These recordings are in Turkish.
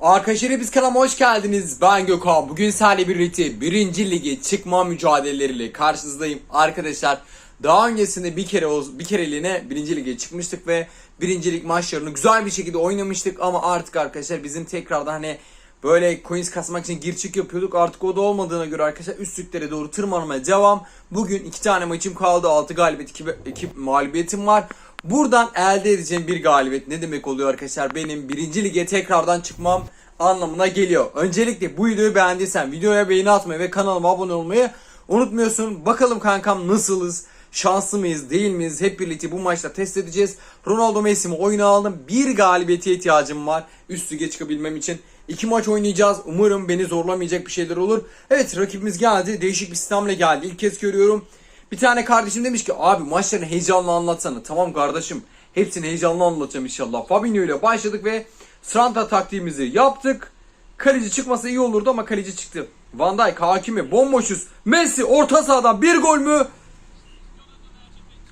Arkadaşlar biz kanalıma hoş geldiniz. Ben Gökhan. Bugün sizlerle birlikte 1. lige çıkma mücadeleleriyle karşınızdayım. Arkadaşlar daha öncesinde bir kere bir kereliğine 1. lige çıkmıştık ve 1. lig maçlarını güzel bir şekilde oynamıştık ama artık arkadaşlar bizim tekrardan hani böyle coins kasmak için gir çık yapıyorduk. Artık o da olmadığına göre arkadaşlar üstlüklere doğru tırmanmaya devam. Bugün iki tane maçım kaldı. 6 galibiyet, 2, 2 mağlubiyetim var. Buradan elde edeceğim bir galibiyet ne demek oluyor arkadaşlar? Benim birinci lige tekrardan çıkmam anlamına geliyor. Öncelikle bu videoyu beğendiysen videoya beğeni atmayı ve kanalıma abone olmayı unutmuyorsun. Bakalım kankam nasılız? Şanslı mıyız değil miyiz? Hep birlikte bu maçta test edeceğiz. Ronaldo Messi'mi oyuna aldım. Bir galibiyete ihtiyacım var. Üst lige çıkabilmem için. İki maç oynayacağız. Umarım beni zorlamayacak bir şeyler olur. Evet rakibimiz geldi. Değişik bir sistemle geldi. İlk kez görüyorum. Bir tane kardeşim demiş ki abi maçlarını heyecanlı anlatsana. Tamam kardeşim. Hepsini heyecanlı anlatacağım inşallah. Fabinho ile başladık ve Stranta taktiğimizi yaptık. Kaleci çıkmasa iyi olurdu ama kaleci çıktı. Van Dijk hakimi bomboşuz. Messi orta sahadan bir gol mü?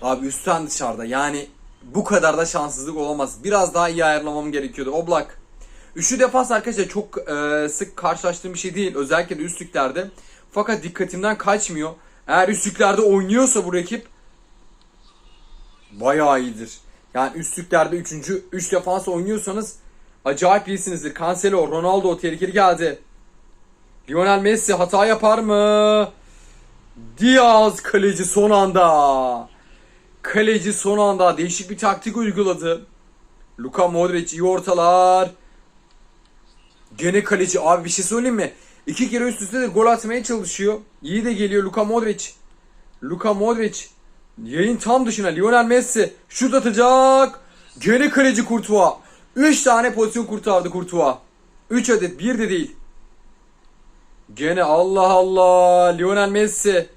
Abi üstten dışarıda yani bu kadar da şanssızlık olamaz. Biraz daha iyi ayarlamam gerekiyordu. Oblak. Üçlü defans arkadaşlar çok e, sık karşılaştığım bir şey değil. Özellikle de üstlüklerde. Fakat dikkatimden kaçmıyor. Eğer üstlüklerde oynuyorsa bu rakip bayağı iyidir. Yani üstlüklerde 3. 3 defans oynuyorsanız acayip iyisinizdir. Cancelo, Ronaldo tehlikeli geldi. Lionel Messi hata yapar mı? Diaz kaleci son anda. Kaleci son anda değişik bir taktik uyguladı. Luka Modric iyi ortalar. Gene kaleci abi bir şey söyleyeyim mi? İki kere üst üste de gol atmaya çalışıyor. İyi de geliyor Luka Modric. Luka Modric. Yayın tam dışına Lionel Messi şut atacak. Gene kaleci Courtois. 3 tane pozisyon kurtardı Courtois. 3 adet bir de değil. Gene Allah Allah Lionel Messi.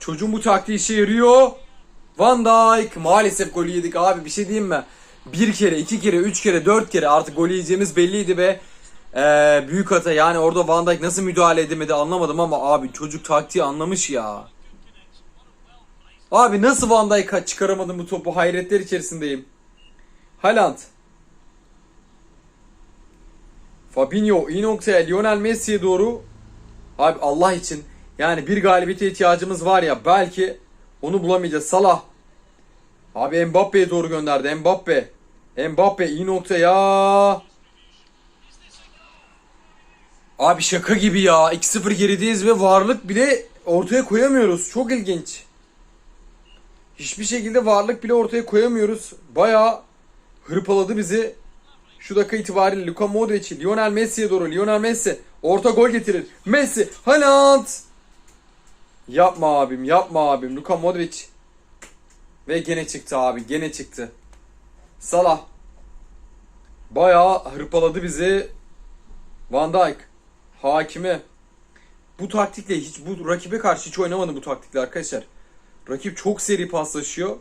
Çocuğun bu taktiği işe yarıyor. Van Dijk maalesef golü yedik abi bir şey diyeyim mi? Bir kere, iki kere, üç kere, dört kere artık golü yiyeceğimiz belliydi ve eee, büyük hata yani orada Van Dijk nasıl müdahale edemedi anlamadım ama abi çocuk taktiği anlamış ya. Abi nasıl Van Dijk'a çıkaramadım bu topu hayretler içerisindeyim. Haaland. Fabinho iyi noktaya Lionel Messi'ye doğru. Abi Allah için yani bir galibiyete ihtiyacımız var ya belki onu bulamayacağız. Salah. Abi Mbappe'ye doğru gönderdi. Mbappe. Mbappe iyi noktaya. Abi şaka gibi ya. 2-0 gerideyiz ve varlık bile ortaya koyamıyoruz. Çok ilginç. Hiçbir şekilde varlık bile ortaya koyamıyoruz. Bayağı hırpaladı bizi. Şu dakika itibariyle Luka Modric, Lionel Messi'ye doğru. Lionel Messi orta gol getirir. Messi, Haaland. Yapma abim, yapma abim. Luka Modric. Ve gene çıktı abi, gene çıktı. Salah. Bayağı hırpaladı bizi. Van Dijk. Hakimi. Bu taktikle hiç bu rakibe karşı hiç oynamadım bu taktikle arkadaşlar. Rakip çok seri paslaşıyor.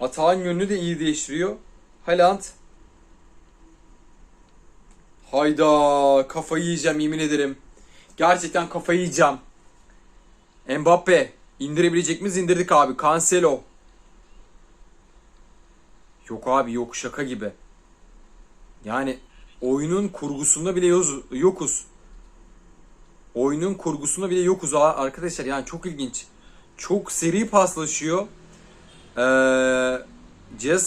Atağın yönünü de iyi değiştiriyor. Haaland. Hayda kafayı yiyeceğim yemin ederim. Gerçekten kafayı yiyeceğim. Mbappe indirebilecek miyiz? İndirdik abi. Cancelo. Yok abi yok şaka gibi. Yani oyunun kurgusunda bile yokuz. Oyunun kurgusunda bile yokuz arkadaşlar. Yani çok ilginç. Çok seri paslaşıyor. Ee, C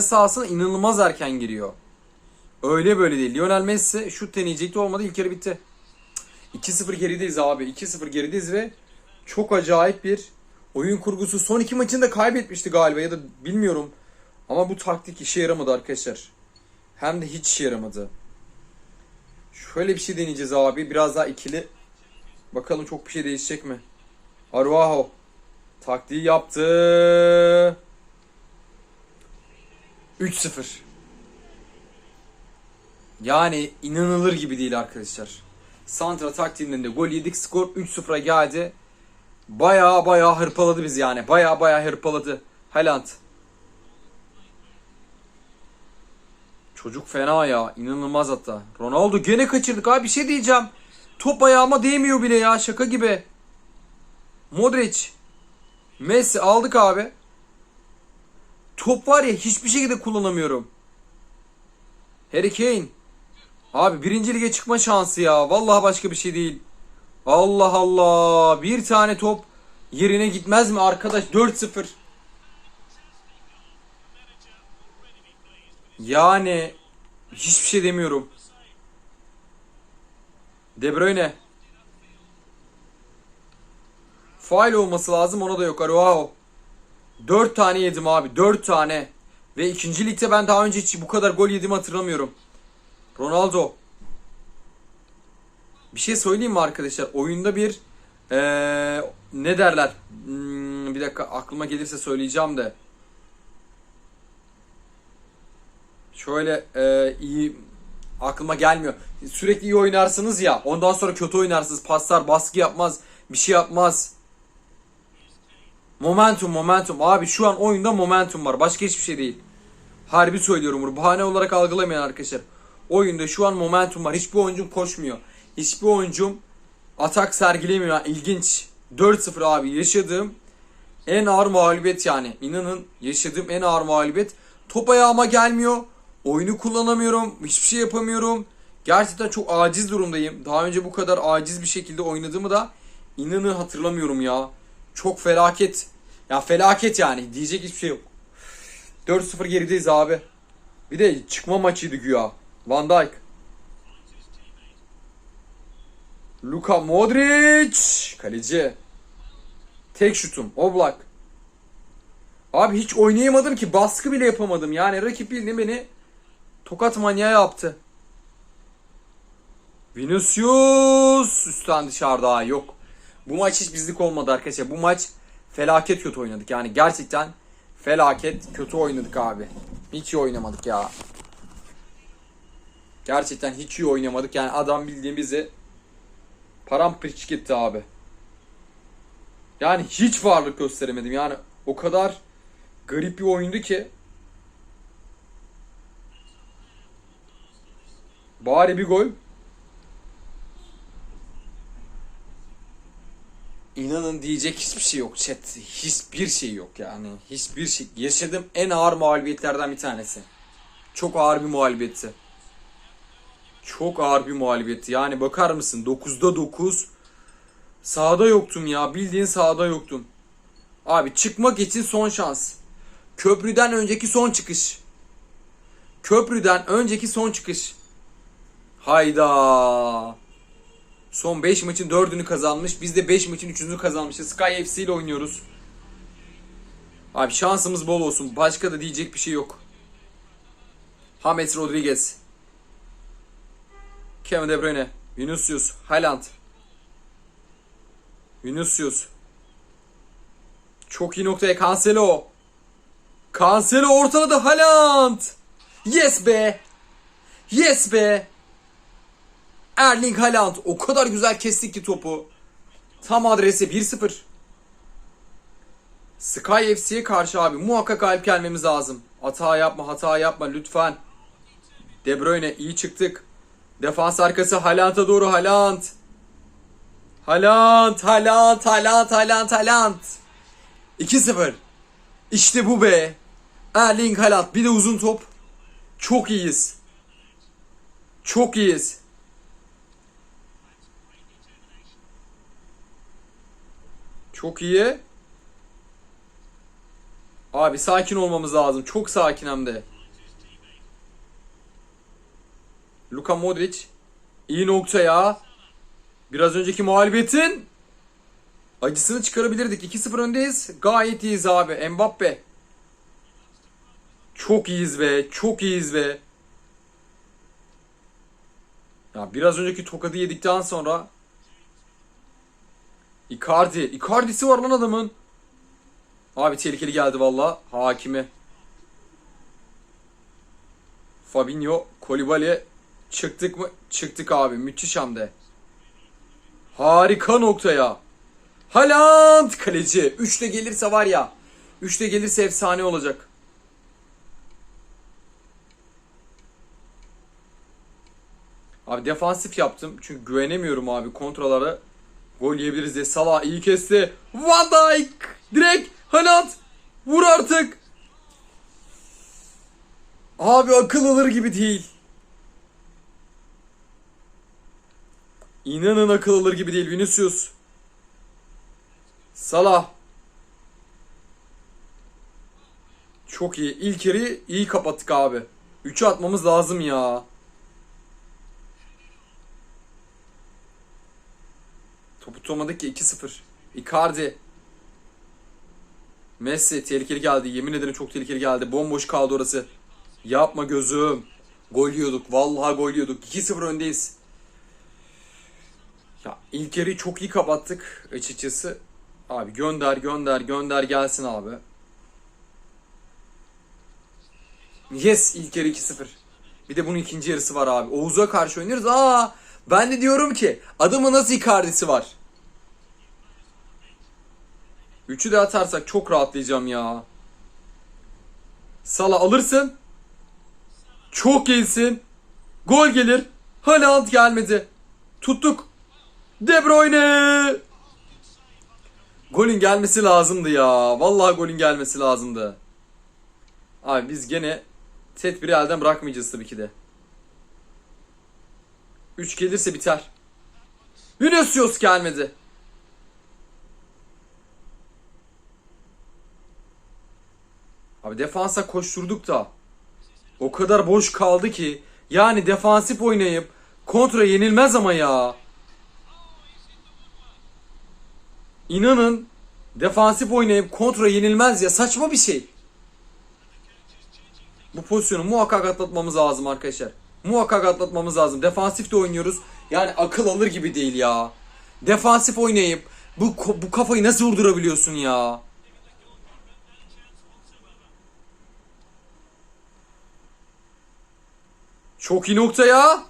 sahasına inanılmaz erken giriyor. Öyle böyle değil. Lionel Messi şut deneyecekti olmadı. İlk yarı bitti. 2-0 gerideyiz abi. 2-0 gerideyiz ve çok acayip bir oyun kurgusu. Son iki maçını da kaybetmişti galiba ya da bilmiyorum. Ama bu taktik işe yaramadı arkadaşlar. Hem de hiç işe yaramadı. Şöyle bir şey deneyeceğiz abi. Biraz daha ikili. Bakalım çok bir şey değişecek mi? Araujo. Taktiği yaptı. 3-0. Yani inanılır gibi değil arkadaşlar. Santra taktiğinden de gol yedik. Skor 3-0'a geldi. Baya baya hırpaladı bizi yani. Baya baya hırpaladı. Haaland. Çocuk fena ya. inanılmaz hatta. Ronaldo gene kaçırdık abi bir şey diyeceğim. Top ayağıma değmiyor bile ya şaka gibi. Modric. Messi aldık abi. Top var ya hiçbir şekilde kullanamıyorum. Harry Kane. Abi birinci lige çıkma şansı ya. Vallahi başka bir şey değil. Allah Allah. Bir tane top yerine gitmez mi arkadaş? 4-0. Yani hiçbir şey demiyorum. De Bruyne. Faal olması lazım ona da yok. Araujo. 4 tane yedim abi. 4 tane. Ve ikinci ligde ben daha önce hiç bu kadar gol yedim hatırlamıyorum. Ronaldo. Bir şey söyleyeyim mi arkadaşlar? Oyunda bir eee, ne derler? Hmm, bir dakika aklıma gelirse söyleyeceğim de. Şöyle eee, iyi aklıma gelmiyor. Sürekli iyi oynarsınız ya. Ondan sonra kötü oynarsınız. Paslar baskı yapmaz. Bir şey yapmaz. Momentum momentum. Abi şu an oyunda momentum var. Başka hiçbir şey değil. Harbi söylüyorum. Bahane olarak algılamayın arkadaşlar. Oyunda şu an momentum var. Hiçbir oyuncum koşmuyor. Hiçbir oyuncum atak sergilemiyor. İlginç. 4-0 abi yaşadığım en ağır mağlubiyet yani. İnanın yaşadığım en ağır mağlubiyet. Top ayağıma gelmiyor. Oyunu kullanamıyorum. Hiçbir şey yapamıyorum. Gerçekten çok aciz durumdayım. Daha önce bu kadar aciz bir şekilde oynadığımı da inanın hatırlamıyorum ya. Çok felaket. Ya felaket yani. Diyecek hiçbir şey yok. 4-0 gerideyiz abi. Bir de çıkma maçıydı güya. Van Dijk. Luka Modric. Kaleci. Tek şutum. Oblak. Abi hiç oynayamadım ki. Baskı bile yapamadım. Yani rakip bildiğin beni tokat manyağı yaptı. Vinicius üstten dışarıda yok. Bu maç hiç bizlik olmadı arkadaşlar. Bu maç felaket kötü oynadık. Yani gerçekten felaket kötü oynadık abi. Hiç iyi oynamadık ya. Gerçekten hiç iyi oynamadık. Yani adam bildiğin bizi paramparça gitti abi. Yani hiç varlık gösteremedim. Yani o kadar garip bir oyundu ki. Bari bir gol. İnanın diyecek hiçbir şey yok chat. Hiçbir şey yok yani. Hiçbir şey. Yaşadığım en ağır mağlubiyetlerden bir tanesi. Çok ağır bir mağlubiyetti. Çok ağır bir mağlubiyetti. Yani bakar mısın 9'da 9 sahada yoktum ya. Bildiğin sahada yoktum. Abi çıkmak için son şans. Köprüden önceki son çıkış. Köprüden önceki son çıkış. Hayda. Son 5 maçın 4'ünü kazanmış. Biz de 5 maçın 3'ünü kazanmışız. Sky FC ile oynuyoruz. Abi şansımız bol olsun. Başka da diyecek bir şey yok. James Rodriguez. Kevin De Bruyne. Vinicius. Haaland. Vinicius. Çok iyi noktaya Cancelo. Cancelo ortaladı Haaland. Yes be. Yes be. Erling Haaland o kadar güzel kesti ki topu. Tam adresi 1-0. Sky FC'ye karşı abi muhakkak galip gelmemiz lazım. Hata yapma hata yapma lütfen. De Bruyne iyi çıktık. Defans arkası Haaland'a doğru Haaland. Haaland, Haaland, Haaland, Haaland, Haaland. 2-0. İşte bu be. Erling Haaland bir de uzun top. Çok iyiyiz. Çok iyiyiz. Çok iyi. Abi sakin olmamız lazım. Çok sakin hem de. Luka Modric. iyi nokta ya. Biraz önceki mağlubiyetin acısını çıkarabilirdik. 2-0 öndeyiz. Gayet iyiyiz abi. Mbappe. Çok iyiyiz be. Çok iyiyiz be. Ya biraz önceki tokadı yedikten sonra Icardi. Icardi'si var lan adamın. Abi tehlikeli geldi valla. Hakimi. Fabinho, Kolibali. Çıktık mı? Çıktık abi. Müthiş hamde. Harika noktaya. Haaland kaleci. 3'te gelirse var ya. 3'te gelirse efsane olacak. Abi defansif yaptım. Çünkü güvenemiyorum abi kontralara. Gol yiyebiliriz diye. Salah iyi kesti. Van Dijk. Direkt. Haaland. Vur artık. Abi akıl alır gibi değil. İnanın akıl alır gibi değil Vinicius. Salah. Çok iyi. İlk yarıyı iyi kapattık abi. 3'ü atmamız lazım ya. Topu tutamadık ki 2-0. Icardi. Messi tehlikeli geldi. Yemin ederim çok tehlikeli geldi. Bomboş kaldı orası. Yapma gözüm. Gol yiyorduk. Vallahi gol yiyorduk. 2-0 öndeyiz. Ya ilk yarıyı çok iyi kapattık açıkçası. Abi gönder gönder gönder gelsin abi. Yes ilk yarı 2-0. Bir de bunun ikinci yarısı var abi. Oğuz'a karşı oynuyoruz. Aa ben de diyorum ki adamın nasıl Icardi'si var. Üçü de atarsak çok rahatlayacağım ya. Sala alırsın. Çok iyisin. Gol gelir. Haaland gelmedi. Tuttuk. De Bruyne. Golün gelmesi lazımdı ya. Vallahi golün gelmesi lazımdı. Abi biz gene tedbiri elden bırakmayacağız tabii ki de. 3 gelirse biter. Vinicius gelmedi. Abi defansa koşturduk da o kadar boş kaldı ki yani defansif oynayıp kontra yenilmez ama ya. İnanın defansif oynayıp kontra yenilmez ya saçma bir şey. Bu pozisyonu muhakkak atlatmamız lazım arkadaşlar. Muhakkak atlatmamız lazım. Defansif de oynuyoruz. Yani akıl alır gibi değil ya. Defansif oynayıp bu bu kafayı nasıl vurdurabiliyorsun ya? Çok iyi nokta ya.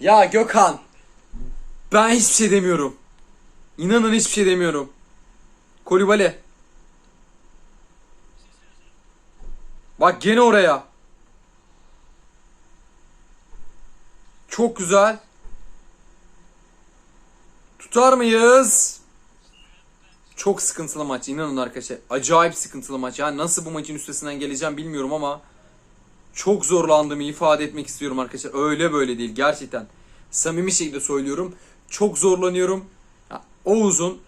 Ya Gökhan. Ben hiçbir şey demiyorum. İnanın hiçbir şey demiyorum. Kolibali. Bak gene oraya. Çok güzel. Tutar mıyız? Çok sıkıntılı maç inanın arkadaşlar. Acayip sıkıntılı maç. Yani nasıl bu maçın üstesinden geleceğim bilmiyorum ama çok zorlandığımı ifade etmek istiyorum arkadaşlar. Öyle böyle değil gerçekten. Samimi şekilde söylüyorum. Çok zorlanıyorum. Ya, Oğuz'un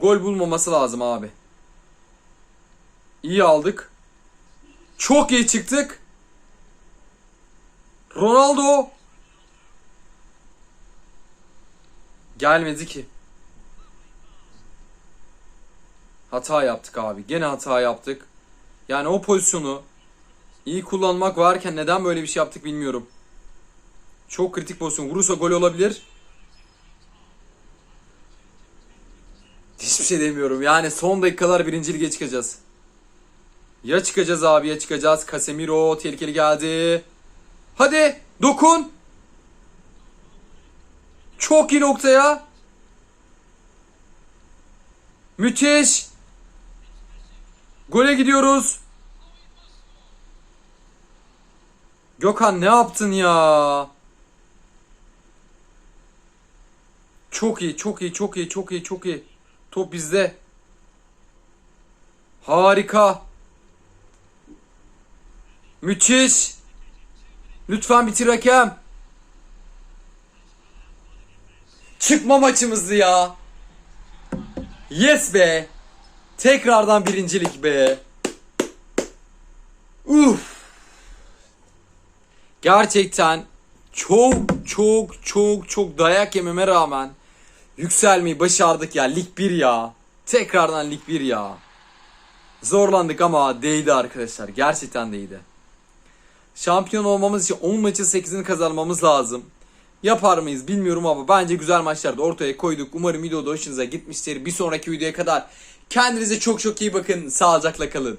gol bulmaması lazım abi. İyi aldık. Çok iyi çıktık. Ronaldo gelmedi ki. Hata yaptık abi. Gene hata yaptık. Yani o pozisyonu iyi kullanmak varken neden böyle bir şey yaptık bilmiyorum. Çok kritik pozisyon. Vurursa gol olabilir. Hiçbir şey demiyorum. Yani son dakikalar birinci lige çıkacağız. Ya çıkacağız abi ya çıkacağız. Casemiro tehlikeli geldi. Hadi dokun. Çok iyi noktaya. Müthiş. Gole gidiyoruz. Gökhan ne yaptın ya? Çok iyi, çok iyi, çok iyi, çok iyi, çok iyi. Top bizde. Harika. Müthiş. Lütfen bitir hakem. Çıkma maçımızdı ya. Yes be. Tekrardan birincilik be. Uf. Gerçekten çok çok çok çok dayak yememe rağmen yükselmeyi başardık ya. Lig 1 ya. Tekrardan Lig 1 ya. Zorlandık ama değdi arkadaşlar. Gerçekten değdi. Şampiyon olmamız için 10 maçın 8'ini kazanmamız lazım. Yapar mıyız bilmiyorum ama bence güzel maçlar da ortaya koyduk. Umarım video da hoşunuza gitmiştir. Bir sonraki videoya kadar kendinize çok çok iyi bakın. Sağlıcakla kalın.